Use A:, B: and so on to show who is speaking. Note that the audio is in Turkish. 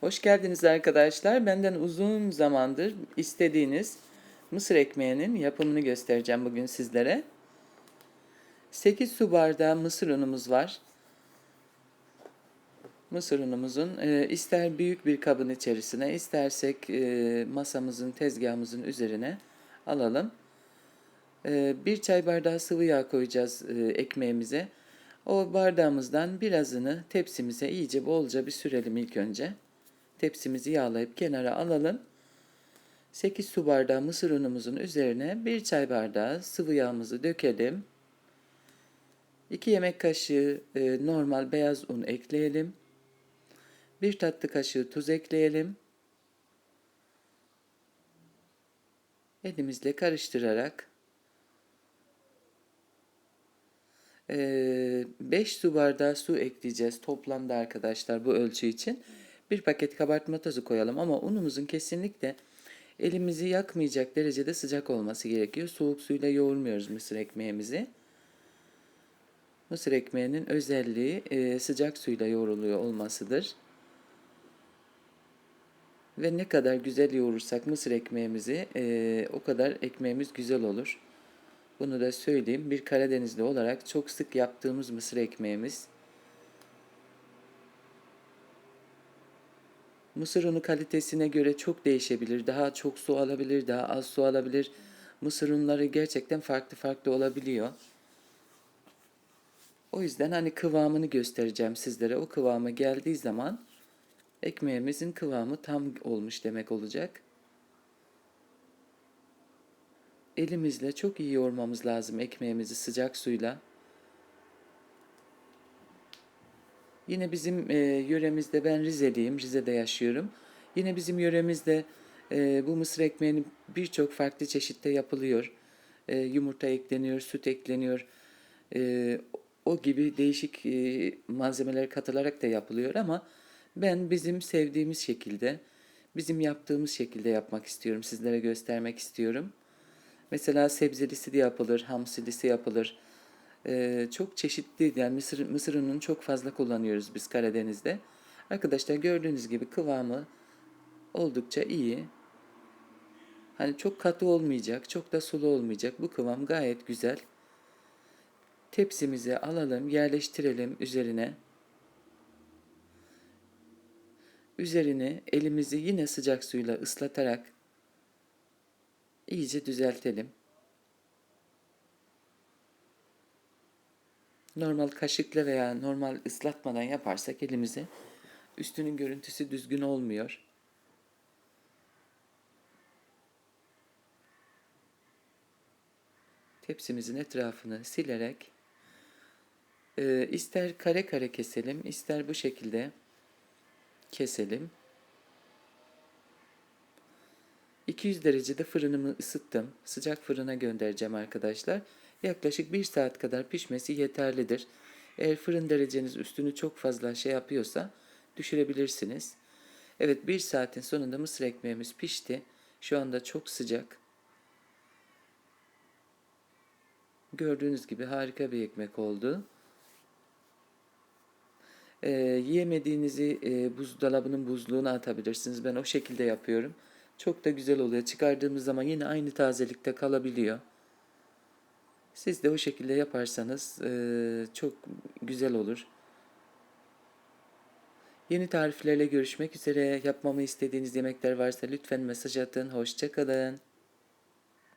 A: Hoş geldiniz arkadaşlar. Benden uzun zamandır istediğiniz mısır ekmeğinin yapımını göstereceğim bugün sizlere. 8 su bardağı mısır unumuz var. Mısır unumuzun e, ister büyük bir kabın içerisine istersek e, masamızın tezgahımızın üzerine alalım. E, bir çay bardağı sıvı yağ koyacağız ekmeğimize. O bardağımızdan birazını tepsimize iyice bolca bir sürelim ilk önce. Tepsimizi yağlayıp kenara alalım. 8 su bardağı mısır unumuzun üzerine 1 çay bardağı sıvı yağımızı dökelim. 2 yemek kaşığı e, normal beyaz un ekleyelim. 1 tatlı kaşığı tuz ekleyelim. Elimizle karıştırarak 5 su bardağı su ekleyeceğiz toplamda arkadaşlar bu ölçü için. Bir paket kabartma tozu koyalım ama unumuzun kesinlikle elimizi yakmayacak derecede sıcak olması gerekiyor. Soğuk suyla yoğurmuyoruz mısır ekmeğimizi. Mısır ekmeğinin özelliği e, sıcak suyla yoğruluyor olmasıdır. Ve ne kadar güzel yoğurursak mısır ekmeğimizi e, o kadar ekmeğimiz güzel olur. Bunu da söyleyeyim. Bir Karadenizli olarak çok sık yaptığımız mısır ekmeğimiz. Mısır unu kalitesine göre çok değişebilir. Daha çok su alabilir, daha az su alabilir. Mısır unları gerçekten farklı farklı olabiliyor. O yüzden hani kıvamını göstereceğim sizlere. O kıvama geldiği zaman ekmeğimizin kıvamı tam olmuş demek olacak. Elimizle çok iyi yoğurmamız lazım ekmeğimizi sıcak suyla. Yine bizim e, yöremizde ben Rizeliyim, Rize'de yaşıyorum. Yine bizim yöremizde e, bu mısır ekmeğini birçok farklı çeşitte yapılıyor. E, yumurta ekleniyor, süt ekleniyor. E, o gibi değişik e, malzemeler katılarak da yapılıyor ama ben bizim sevdiğimiz şekilde, bizim yaptığımız şekilde yapmak istiyorum, sizlere göstermek istiyorum. Mesela sebzelisi de yapılır, hamsilisi yapılır. Ee, çok çeşitli yani mısır, mısır çok fazla kullanıyoruz biz Karadeniz'de. Arkadaşlar gördüğünüz gibi kıvamı oldukça iyi. Hani çok katı olmayacak, çok da sulu olmayacak. Bu kıvam gayet güzel. Tepsimizi alalım, yerleştirelim üzerine. Üzerini elimizi yine sıcak suyla ıslatarak iyice düzeltelim. Normal kaşıkla veya normal ıslatmadan yaparsak elimizi üstünün görüntüsü düzgün olmuyor. Tepsimizin etrafını silerek e, ister kare kare keselim, ister bu şekilde keselim. 200 derecede fırınımı ısıttım. Sıcak fırına göndereceğim arkadaşlar. Yaklaşık 1 saat kadar pişmesi yeterlidir. Eğer fırın dereceniz üstünü çok fazla şey yapıyorsa düşürebilirsiniz. Evet 1 saatin sonunda mısır ekmeğimiz pişti. Şu anda çok sıcak. Gördüğünüz gibi harika bir ekmek oldu. Ee, yiyemediğinizi e, buzdolabının buzluğuna atabilirsiniz. Ben o şekilde yapıyorum. Çok da güzel oluyor. Çıkardığımız zaman yine aynı tazelikte kalabiliyor. Siz de o şekilde yaparsanız e, çok güzel olur. Yeni tariflerle görüşmek üzere. Yapmamı istediğiniz yemekler varsa lütfen mesaj atın. Hoşçakalın.